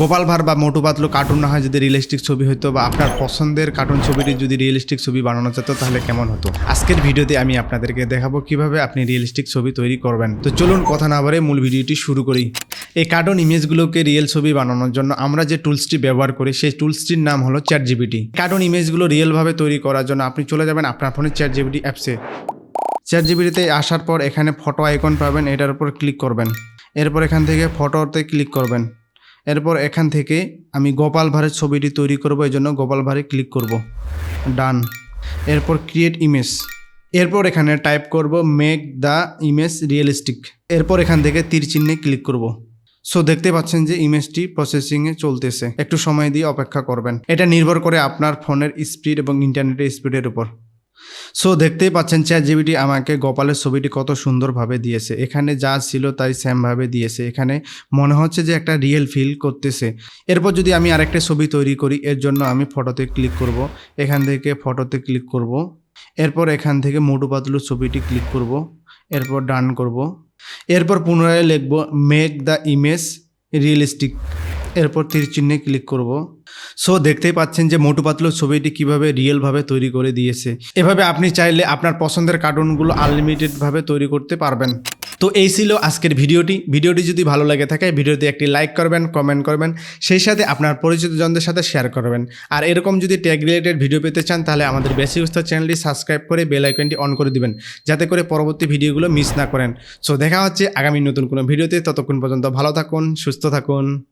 গোপাল ভাঁড় বা মোটু পাতলু কার্টুন না হয় যদি রিয়েলিস্টিক ছবি হতো বা আপনার পছন্দের কার্টুন ছবিটি যদি রিয়েলিস্টিক ছবি বানানো যেত, তাহলে কেমন হতো? আজকের ভিডিওতে আমি আপনাদেরকে দেখাবো কীভাবে আপনি রিয়েলিস্টিক ছবি তৈরি করবেন। তো চলুন কথা না বলে মূল ভিডিওটি শুরু করি। এই কার্টুন ইমেজগুলোকে রিয়েল ছবি বানানোর জন্য আমরা যে টুলসটি ব্যবহার করি, সেই টুলসটির নাম হলো চ্যাট জিবিটি কার্টুন ইমেজগুলো রিয়েলভাবে তৈরি করার জন্য আপনি চলে যাবেন আপনার ফোনে চ্যাট জিবিটি অ্যাপসে চ্যাট জিবিটিতে আসার পর এখানে ফটো আইকন পাবেন, এটার উপর ক্লিক করবেন। এরপর এখান থেকে ফটোতে ক্লিক করবেন। এরপর এখান থেকে আমি গোপাল ভাঁড়ের ছবিটি তৈরি করব, এই জন্য গোপাল ভাঁড়ে ক্লিক করব। ডান এরপর ক্রিয়েট ইমেজ এরপর এখানে টাইপ করব মেক দ্য ইমেজ রিয়েলিস্টিক এরপর এখান থেকে তীর চিহ্নে ক্লিক করব। সো দেখতে পাচ্ছেন যে ইমেজটি প্রসেসিংয়ে চলতেছে। একটু সময় দিয়ে অপেক্ষা করবেন। এটা নির্ভর করে আপনার ফোনের স্পিড এবং ইন্টারনেটের স্পিডের উপর। সো দেখতেই পাচ্ছেন চ্যাট জিবিটি আমাকে গোপালের ছবিটি কত সুন্দরভাবে দিয়েছে। এখানে যা ছিল তাই সেমভাবে দিয়েছে। এখানে মনে হচ্ছে যে একটা রিয়েল ফিল করতেছে। এরপর যদি আমি আরেকটা ছবি তৈরি করি, এর জন্য আমি ফটোতে ক্লিক করব। এখান থেকে ফটোতে ক্লিক করব। এরপর এখান থেকে মোটু পাতলু ছবিটি ক্লিক করব। এরপর ডান করব। এরপর পুনরায় লিখব মেক দ্য ইমেজ রিয়েলিস্টিক এরপর তীর চিহ্নে ক্লিক করব। সো দেখতেই পাচ্ছেন যে মোটু পাতলু ছবিটি কীভাবে রিয়েলভাবে তৈরি করে দিয়েছে। এভাবে আপনি চাইলে আপনার পছন্দের কার্টুনগুলো আনলিমিটেডভাবে তৈরি করতে পারবেন। তো এই ছিল আজকের ভিডিওটি। ভিডিওটি যদি ভালো লাগে থাকে, ভিডিওতে একটি লাইক করবেন কমেন্ট করবেন, সেই সাথে আপনার পরিচিত জনদের সাথে শেয়ার করবেন। আর এরকম যদি ট্যাগ রিলেটেড ভিডিও পেতে চান, তাহলে আমাদের বেসিক উস্তাদ চ্যানেলটি সাবস্ক্রাইব করে বেল আইকনটি অন করে দিবেন, যাতে করে পরবর্তী ভিডিওগুলো মিস না করেন। সো দেখা হচ্ছে আগামী নতুন কোনো ভিডিওতে। ততক্ষণ পর্যন্ত ভালো থাকুন, সুস্থ থাকুন।